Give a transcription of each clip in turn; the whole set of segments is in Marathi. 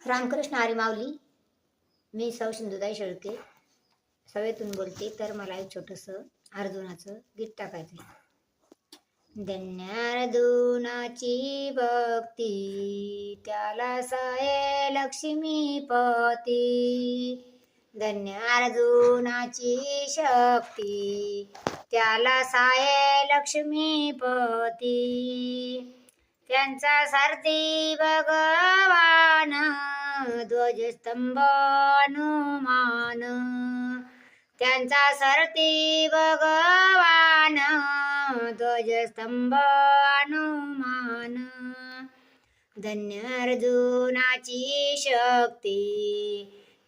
रामकृष्ण आरिमावली माऊली मी सौ सिंधुताई शेळके. सवेतून बोलते तर मला एक छोटंसं अर्जुनाचं गीत टाकायचं आहे धन्यार्जुनाची भक्ती त्याला साये लक्ष्मीपती धन्यार्जुनाची शक्ती त्याला साये लक्ष्मीपती त्यांचा सारथी भगवा ध्वजस्तंभानुमान. त्यांचा सरती भगवान ध्वजस्तंभानुमान. धन्य अर्जुनाची शक्ती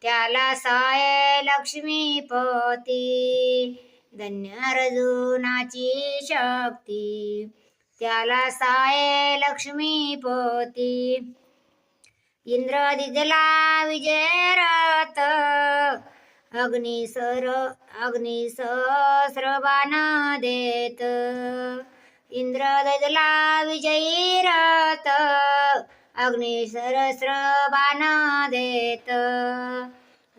त्याला साय लक्ष्मीपती धन्य अर्जुनाची शक्ती त्याला साय लक्ष्मीपती इंद्र दिदला विजय रथ अग्नी सर बाण देत. इंद्र दिदला विजयी रथ अग्निसहस्र बाण देत.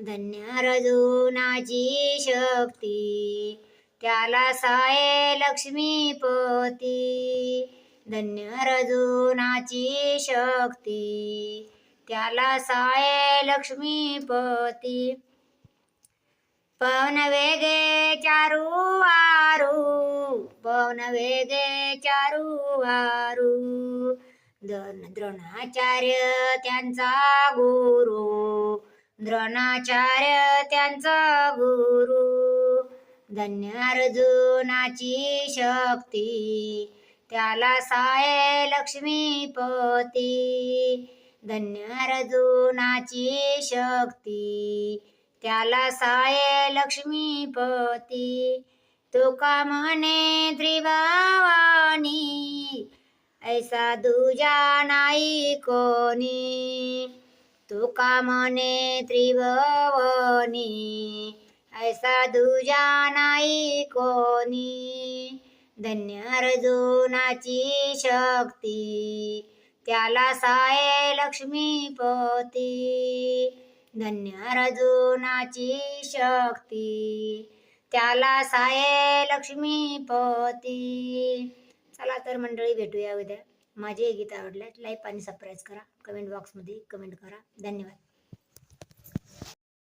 धन्य रजुनाची शक्ती. त्याला साये लक्ष्मीपती धन्य रजुनाची शक्ती. त्याला साये लक्ष्मीपती. पवन वेगे चारू वारू पवन वेगे चारू वारू द्रोण द्रोणाचार्य त्यांचा गुरु द्रोणाचार्य त्यांचा गुरु. धन्य अर्जुनाची शक्ती त्याला साये लक्ष्मीपती. धन्य अर्जुनाची शक्ती. त्याला साय लक्ष्मीपती. तुका म्हणे त्रिभावानी ऐसा दुजा नाही कोणी. तुका म्हणे त्रिभवनी ऐसा दुजा नाही कोणी. धन्य अर्जुनाची शक्ती. त्याला साये लक्ष्मीपती. धन्य अर्जुनाची शक्ती. त्याला साये लक्ष्मीपती. चला तर मंडळी भेटूया उद्या. माझे गीत आवडल्यास लाईक आणि सबस्क्राईब करा. कमेंट बॉक्समध्ये कमेंट करा. धन्यवाद.